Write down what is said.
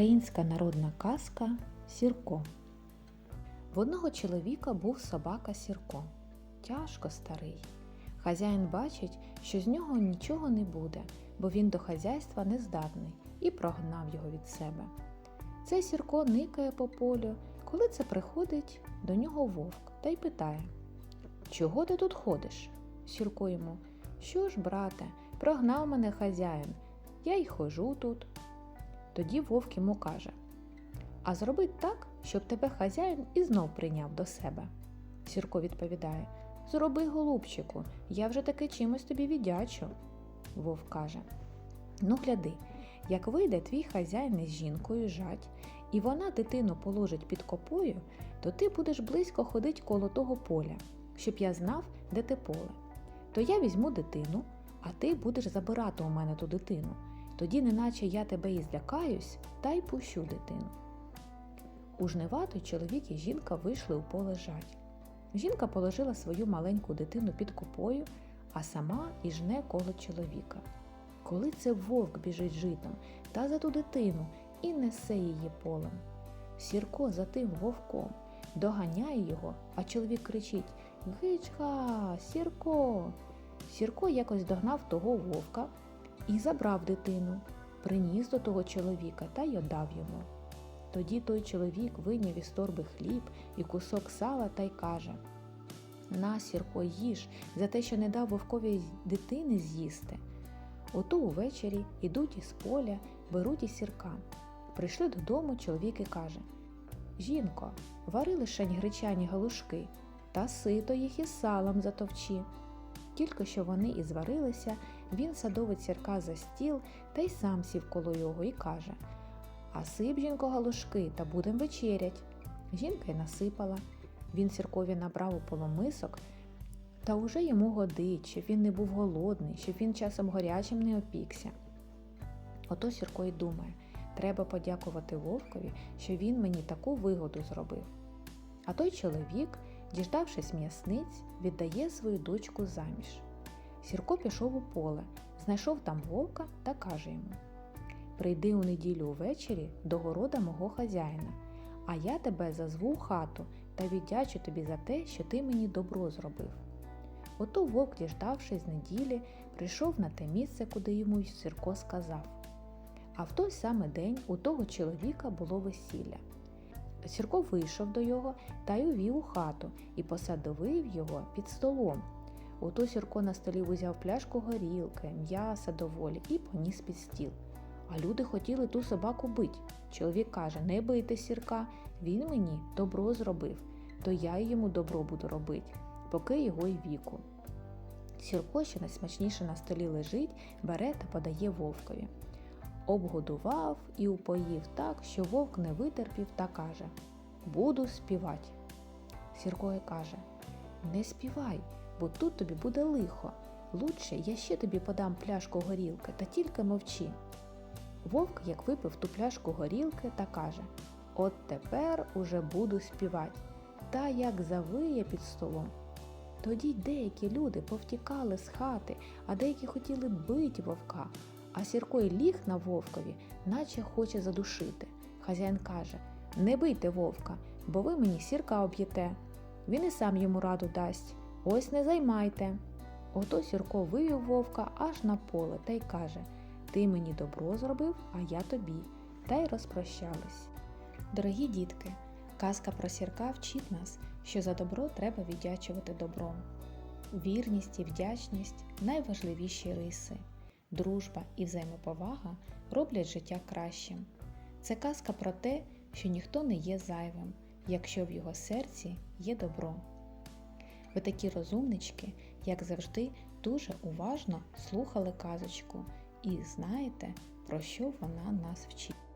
Українська народна казка Сірко. В одного чоловіка був собака Сірко. Тяжко старий. Хазяїн бачить, що з нього нічого не буде, бо він до хазяйства не здатний і прогнав його від себе. Цей Сірко никає по полю, коли це приходить до нього вовк та й питає Чого ти тут ходиш? Сірко йому. Що ж, брате, прогнав мене хазяїн, я й хожу тут. Тоді вовк йому каже А зроби так, щоб тебе хазяїн і знов прийняв до себе. Сірко відповідає Зроби, голубчику, я вже таки чимось тобі віддячу. Вовк каже Ну, гляди, як вийде твій хазяїн із жінкою жать, і вона дитину положить під копою, то ти будеш близько ходить коло того поля, щоб я знав, де те поле. То я візьму дитину, а ти будеш забирати у мене ту дитину. Тоді, неначе я тебе і злякаюсь, та й пущу дитину. У жниватой чоловік і жінка вийшли у поле жать. Жінка положила свою маленьку дитину під копою, а сама і жне коло чоловіка. Коли це вовк біжить житом та за ту дитину і несе її полем. Сірко за тим вовком доганяє його, а чоловік кричить Гичка, Сірко. Сірко якось догнав того вовка і забрав дитину, приніс до того чоловіка та й отдав йому. Тоді той чоловік вийняв із торби хліб і кусок сала та й каже На, Сірко, їж за те, що не дав вовкові дитини з'їсти. Ото увечері ідуть із поля, беруть із сірка. Прийшли додому, чоловік і каже Жінко, вари лишень гречані галушки, та сито їх із салом затовчи. Тільки що вони і зварилися, він садовить сірка за стіл та й сам сів коло його і каже А сип, жінко, галушки, та будем вечерять. Жінка й насипала. Він сіркові набрав у поломисок, та уже йому годить, щоб він не був голодний, щоб він часом горячим не опікся. Ото Сірко й думає, треба подякувати вовкові, що він мені таку вигоду зробив. А той чоловік, діждавшись м'ясниць, віддає свою дочку заміж. Сірко пішов у поле, знайшов там вовка та каже йому Прийди у неділю увечері до города мого хазяїна, а я тебе зазву в хату та віддячу тобі за те, що ти мені добро зробив. Ото вовк, діждавшись неділі, прийшов на те місце, куди йому Сірко сказав. А в той самий день у того чоловіка було весілля. Сірко вийшов до його та й увів у хату і посадовив його під столом. Ото Сірко на столі узяв пляшку горілки, м'яса доволі і поніс під стіл. А люди хотіли ту собаку бить. Чоловік каже: Не бийте сірка, він мені добро зробив, то я йому добро буду робити, поки його й віку. Сірко, що найсмачніше на столі лежить, бере та подає вовкові. Обгодував і упоїв так, що вовк не витерпів та каже Буду співати. Сірко каже Не співай, бо тут тобі буде лихо. Лучше я ще тобі подам пляшку горілки, та тільки мовчи. Вовк, як випив ту пляшку горілки, та каже От тепер уже буду співати, та як завиє під столом. Тоді деякі люди повтікали з хати, а деякі хотіли бить вовка, а Сірко й ліг на вовкові, наче хоче задушити. Хазяїн каже Не бийте вовка, бо ви мені сірка об'єте. Він і сам йому раду дасть. Ось не займайте. Ото Сірко вивів вовка аж на поле та й каже Ти мені добро зробив, а я тобі. Та й розпрощались. Дорогі дітки, казка про сірка вчить нас, що за добро треба віддячувати добром. Вірність і вдячність найважливіші риси. Дружба і взаємоповага роблять життя кращим. Це казка про те, що ніхто не є зайвим, якщо в його серці є добро. Ви такі розумнички, як завжди, дуже уважно слухали казочку і знаєте, про що вона нас вчить.